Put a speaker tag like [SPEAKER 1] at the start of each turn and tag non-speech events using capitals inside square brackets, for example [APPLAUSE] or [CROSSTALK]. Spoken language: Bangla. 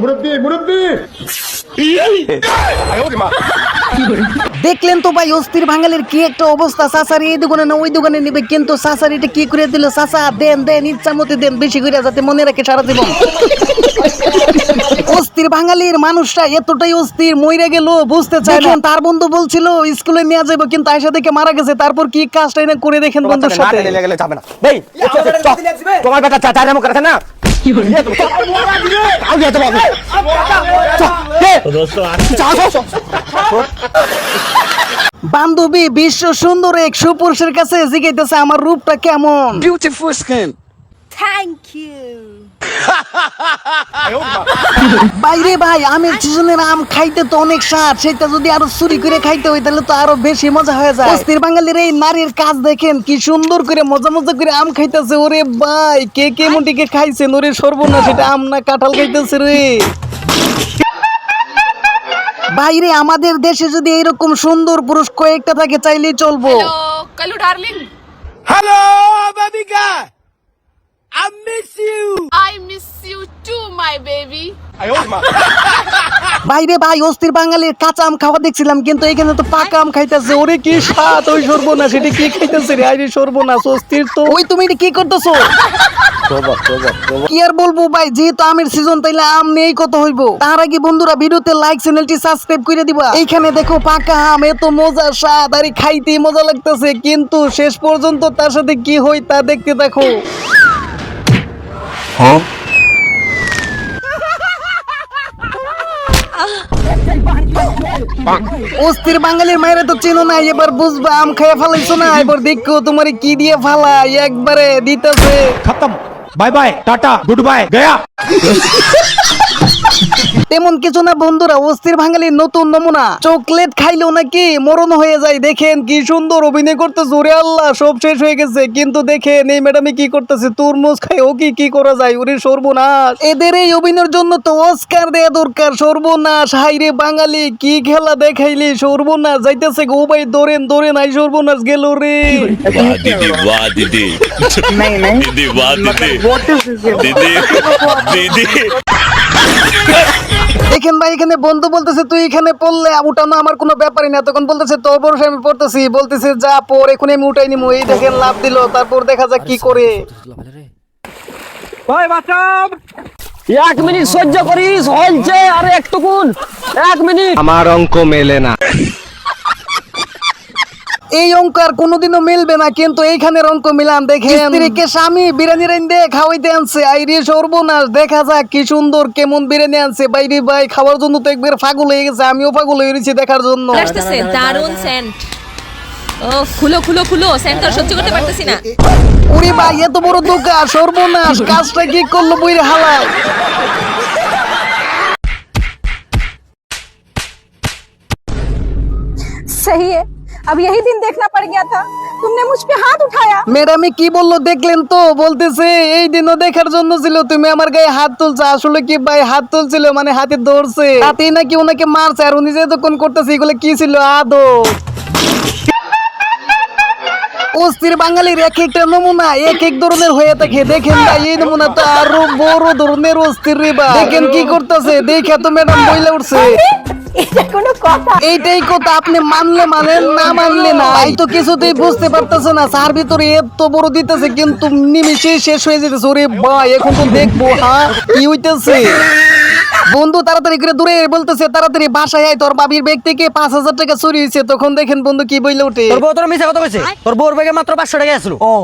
[SPEAKER 1] মুরব্বী মুরব্বী!
[SPEAKER 2] দেখলেন তো ভাই অস্থির বাঙালির কি একটা অবস্থা? সাসারি এই দোকানে না ওই দোকানে নিবে? কিন্তু সাসারিটা কি করে দিল? সাসা দেন দেন ইচ্ছা মতো দেন বেশি করে যাতে মনে রাখে সারা জীবন। বাঙালির মানুষটা এতটাই অস্থির মইরে গেল বুঝতে চাই তার বন্ধু বলছিল স্কুলে নিয়ে যাব কিন্তু আয়সা দেখে মারা গেছে। তারপর কি কাজটা এনে করে দেখেন বন্ধুর সাথে?
[SPEAKER 3] যাবে না। তোমার বেটা চা চার করে না?
[SPEAKER 2] বান্ধবী বিশ্ব সুন্দর এক সুপুরুষের কাছে জিজ্ঞাসা আমার রূপটা কেমন?
[SPEAKER 4] Beautiful skin.
[SPEAKER 5] Thank you.
[SPEAKER 2] বাইরে ভাই আমের সিজনের আম খাইতে তো অনেক স্বাদ সেটা যদি আরও চুরি করে খাইতে হয় তাহলে তো আরও বেশি মজা হয়ে যায়। অস্থির বাঙালির এই নারীর কাজ দেখেন কি সুন্দর করে মজা মজা করে আম খাইতেছে ওরে ভাই কে কে মুটিকে খাইছেন ওরে সর্বনাশ এটা আম না কাঁঠাল খাইতেছে রে। বাইরে আমাদের দেশে যদি এরকম সুন্দর পুরুষ কয়েকটা থাকে চাইলেই চলবো।
[SPEAKER 5] Kalu
[SPEAKER 2] বাইরে ভাই অস্থির বাঙালির কাঁচা আম খাওয়া দেখছিলাম কিন্তু এখানে তো পাকা আম খাইতেছে। ওরে কি স্বাদ ওই সর্বনাশ এটা কি খাইতেছে রে? আরে সর্বনাশ অস্থির তো। ওই তুমি এটা কি করতেছো? কি আর বলব ভাই যেহেতু আমের সিজন তাইলে আম নেই কত হইব। তার আগে বন্ধুরা ভিডিওতে লাইক চ্যানেলটি সাবস্ক্রাইব করে দিবা। এইখানে দেখো পাকা আম এত মজা স্বাদ আরে খাইতেই মজা লাগতেছে। কিন্তু শেষ পর্যন্ত তার সাথে কি হয় তা দেখতে দেখো। অস্থির বাঙালির মায়েরা তো চেনো না এবার বুঝবা আম খাইয়া ফালাইছো না এবার দেখো তোমার কি দিয়ে ফালাই একবারে দিতেছে।
[SPEAKER 3] খতম। Bye bye tata good bye Gaya. [LAUGHS]
[SPEAKER 2] তেমন কিছু না বন্ধুরা অস্থির বাঙালির নতুন নমুনা। চকলেট খাইলেও নাকি মরণ হয়ে যায়। দেখেন কি সুন্দর অভিনয় করতে জোরে আল্লাহ সব শেষ হয়ে গেছে। কিন্তু দেখেন এই ম্যাডামে কি করতেছে? তরমুজ খাই ও কি কি করা যায়? ওরে সর্বনাশ। এদের এই অভিনয়ের জন্য তো অস্কার দেয়া দরকার। সর্বনাশ হাইরে বাঙালি কি খেলা দেখাইলি? সর্বনাশ যাইতেছে গো ভাই দোরেন দোরেন আই সর্বনাশ গেল রে।
[SPEAKER 6] দিদি [LAUGHS] দিদি। দিদি দিদি। দিদি দিদি।
[SPEAKER 2] দেখেন ভাই এখানে বন্ধু বলতেছে তুই এখানে পড়লে উঠানো আমার কোনো ব্যাপারই না। তখন বলতেছে তোর ভরসা আমি পড়তেছি। বলতেছে যা পর এখন আমি উঠাই নিমু। এই দেখেন লাভ দিল। তারপর দেখা যাক কি করে।
[SPEAKER 7] এক মিনিট সহ্য করিস হলছে আর একটুকুন এক মিনিট।
[SPEAKER 3] আমার অঙ্ক মেলে না।
[SPEAKER 2] এই অঙ্ক আর কোনোদিনও মিলবে না কিন্তু এইখানের অঙ্ক মিলাম দেখেন স্ত্রীকে স্বামী বিরিয়ানি রাইন্দে খাওয়াইতে আনছে আইরে সর্বনাশ দেখা যাক কি সুন্দর কেমন বিরিয়ানি আনছে বাইরে ভাই খাওয়ার জন্য তো একবার ফাগুল হয়ে গেছে আমিও ফাগুল হয়ে গেছি দেখার জন্য
[SPEAKER 8] আসতেছে দারুণ সেন্ট ও খুলো খুলো খুলো সেন্ট আর সহ্য করতে পারতেছি না
[SPEAKER 2] ওরে ভাই এত বড় দোকান সর্বনাশ কাজটা কি করল বইরে হালায়
[SPEAKER 9] सही है अब यही दिन देखना पड़ गया था तुमने मुझ पे हाथ उठाया
[SPEAKER 2] ম্যাডামে কি বললো দেখলেন তো বলতেছে এই দিনও দেখার জন্য ছিল তুমি আমার গায়ে হাত তুলছো আসলে কি ভাই হাত তুলছিল মানে হাতে ধরছে তাতেই নাকি ওনাকে মারছে আর উনি যে তখন করতেছে এগুলো কি ছিল আদো অস্থির বাঙালির এক একটা নমুনা এক এক ধরনের হয়ে থাকে দেখেন ভাই এই নমুনা তো আরো বড় ধরনের অস্থির রে বা দেখেন কি করতেছে দেখে তো ম্যাডাম বইলে উঠছে
[SPEAKER 9] এটা কোনো কথা।
[SPEAKER 2] এইটাই কথা আপনি মানলে মানেন না মানলে না। এই তো কিছুতেই বুঝতে পারতেছে না তার ভিতরে এত বড় দিতেছে কিন্তু নিমিশে শেষ হয়ে যেতেছে। ওরে ভাই এখন তো দেখব হ্যাঁ কি হইতেছে? বন্ধু তাড়াতাড়ি করে দূরে বলতেছে তাড়াতাড়ি বাসায় আয় তোর বাবির ব্যাগ থেকে পাঁচ হাজার টাকা চুরি হয়েছে। তখন দেখেন বন্ধু কি বইলে ওঠে।
[SPEAKER 7] তোর বউ তোর মিশা কথা কইছে? তোর বউর ব্যাগে মাত্র পাঁচশো টাকা আসলো ও।